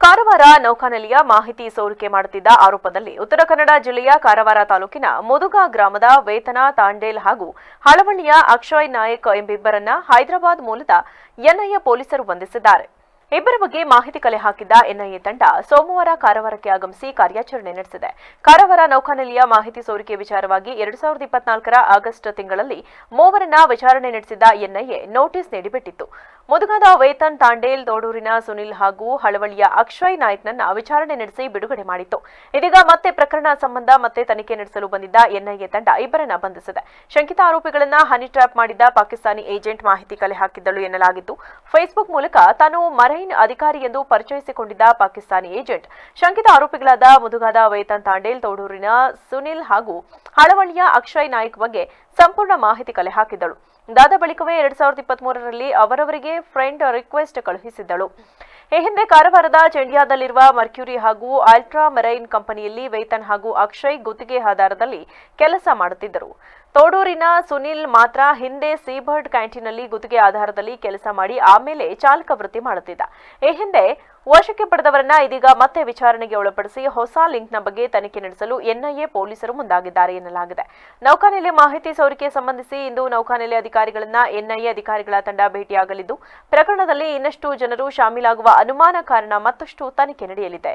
ಕಾರವಾರ ನೌಕಾನೆಲೆಯ ಮಾಹಿತಿ ಸೋರಿಕೆ ಮಾಡುತ್ತಿದ್ದ ಆರೋಪದಲ್ಲಿ ಉತ್ತರ ಕನ್ನಡ ಜಿಲ್ಲೆಯ ಕಾರವಾರ ತಾಲೂಕಿನ ಮುದುಗ ಗ್ರಾಮದ ವೇತನ, ತಾಂಡೇಲ್ ಹಾಗೂ ಹಳವಳ್ಳಿಯ ಅಕ್ಷಯ್ ನಾಯಕ್ ಎಂಬಿಬ್ಬರನ್ನ ಹೈದರಾಬಾದ್ ಮೂಲದ ಎನ್ಐಎ ಪೊಲೀಸರು ಬಂಧಿಸಿದ್ದಾರೆ. ಇಬ್ಬರ ಬಗ್ಗೆ ಮಾಹಿತಿ ಕಲೆ ಹಾಕಿದ್ದ ಎನ್ಐಎ ತಂಡ ಸೋಮವಾರ ಕಾರವಾರಕ್ಕೆ ಆಗಮಿಸಿ ಕಾರ್ಯಾಚರಣೆ ನಡೆಸಿದೆ. ಕಾರವಾರ ನೌಕಾನೆಲೆಯ ಮಾಹಿತಿ ಸೋರಿಕೆ ವಿಚಾರವಾಗಿ ಎರಡು ಸಾವಿರದ ಇಪ್ಪತ್ನಾಲ್ಕರ ಆಗಸ್ಟ್ ತಿಂಗಳಲ್ಲಿ ಮೂವರನ್ನ ವಿಚಾರಣೆ ನಡೆಸಿದ್ದ ಎನ್ಐಎ ನೋಟಿಸ್ ನೀಡಿಬಿಟ್ಟಿತ್ತು. ಮುದುಗಾದ ವೇತನ್ ತಾಂಡೇಲ್ ದೋಡೂರಿನ ಸುನಿಲ್ ಹಾಗೂ ಹಳವಳ್ಳಿಯ ಅಕ್ಷಯ್ ನಾಯ್ಕ್ನನ್ನ ವಿಚಾರಣೆ ನಡೆಸಿ ಬಿಡುಗಡೆ ಮಾಡಿತ್ತು. ಇದೀಗ ಮತ್ತೆ ಪ್ರಕರಣ ಸಂಬಂಧ ಮತ್ತೆ ತನಿಖೆ ನಡೆಸಲು ಬಂದಿದ್ದ ಎನ್ಐಎ ತಂಡ ಇಬ್ಬರನ್ನ ಬಂಧಿಸಿದೆ. ಶಂಕಿತ ಆರೋಪಿಗಳನ್ನ ಹನಿ ಟ್ರ್ಯಾಪ್ ಮಾಡಿದ್ದ ಪಾಕಿಸ್ತಾನಿ ಏಜೆಂಟ್ ಮಾಹಿತಿ ಕಲೆ ಹಾಕಿದ್ದಳು ಎನ್ನಲಾಗಿದ್ದು ಫೇಸ್ಬುಕ್ ಮೂಲಕ ತಾನು ಅಧಿಕಾರಿ ಎಂದು ಪರಿಚಯಿಸಿಕೊಂಡಿದ್ದ ಪಾಕಿಸ್ತಾನಿ ಏಜೆಂಟ್. ಶಂಕಿತ ಆರೋಪಿಗಳಾದ ಮುದುಗಾದ ವೇತನ್ ತಾಂಡೇಲ್ ತೋಡೂರಿನ ಸುನಿಲ್ ಹಾಗೂ ಹಳವಳ್ಳಿಯ ಅಕ್ಷಯ್ ನಾಯ್ಕ್ ಬಗ್ಗೆ ಸಂಪೂರ್ಣ ಮಾಹಿತಿ ಕಲೆ ಹಾಕಿದ್ದಳು. ಇದಾದ ಬಳಿಕವೇ ಎರಡ್ ಸಾವಿರದ ಇಪ್ಪತ್ತ್ ಮೂರರಲ್ಲಿ ಅವರವರಿಗೆ ಫ್ರೆಂಡ್ ರಿಕ್ವೆಸ್ಟ್ ಕಳುಹಿಸಿದ್ದಳು. ಈ ಹಿಂದೆ ಕಾರವಾರದ ಚೆಂಡಿಯಾದಲ್ಲಿರುವ ಮರ್ಕ್ಯೂರಿ ಹಾಗೂ ಅಲ್ಟ್ರಾ ಮೆರೈನ್ ಕಂಪನಿಯಲ್ಲಿ ವೇತನ್ ಹಾಗೂ ಅಕ್ಷಯ್ ಗುತ್ತಿಗೆ ಆಧಾರದಲ್ಲಿ ಕೆಲಸ ಮಾಡುತ್ತಿದ್ದರು. ತೋಡೂರಿನ ಸುನಿಲ್ ಮಾತ್ರ ಹಿಂದೆ ಸೀಬರ್ಡ್ ಕ್ಯಾಂಟೀನ್ನಲ್ಲಿ ಗುತ್ತಿಗೆ ಆಧಾರದಲ್ಲಿ ಕೆಲಸ ಮಾಡಿ ಆಮೇಲೆ ಚಾಲಕ ವೃತ್ತಿ ಮಾಡುತ್ತಿದ್ದ. ಈ ಹಿಂದೆ ವಶಕ್ಕೆ ಪಡೆದವರನ್ನ ಇದೀಗ ಮತ್ತೆ ವಿಚಾರಣೆಗೆ ಒಳಪಡಿಸಿ ಹೊಸ ಲಿಂಕ್ನ ಬಗ್ಗೆ ತನಿಖೆ ನಡೆಸಲು ಎನ್ಐಎ ಪೊಲೀಸರು ಮುಂದಾಗಿದ್ದಾರೆ ಎನ್ನಲಾಗಿದೆ. ನೌಕಾನೆಲೆ ಮಾಹಿತಿ ಸೋರಿಕೆ ಸಂಬಂಧಿಸಿ ಇಂದು ನೌಕಾನೆಲೆ ಅಧಿಕಾರಿಗಳನ್ನ ಎನ್ಐಎ ಅಧಿಕಾರಿಗಳ ತಂಡ ಭೇಟಿಯಾಗಲಿದ್ದು, ಪ್ರಕರಣದಲ್ಲಿ ಇನ್ನಷ್ಟು ಜನರು ಶಾಮೀಲಾಗುವ ಅನುಮಾನ ಕಾರಣ ಮತ್ತಷ್ಟು ತನಿಖೆ ನಡೆಯಲಿದೆ.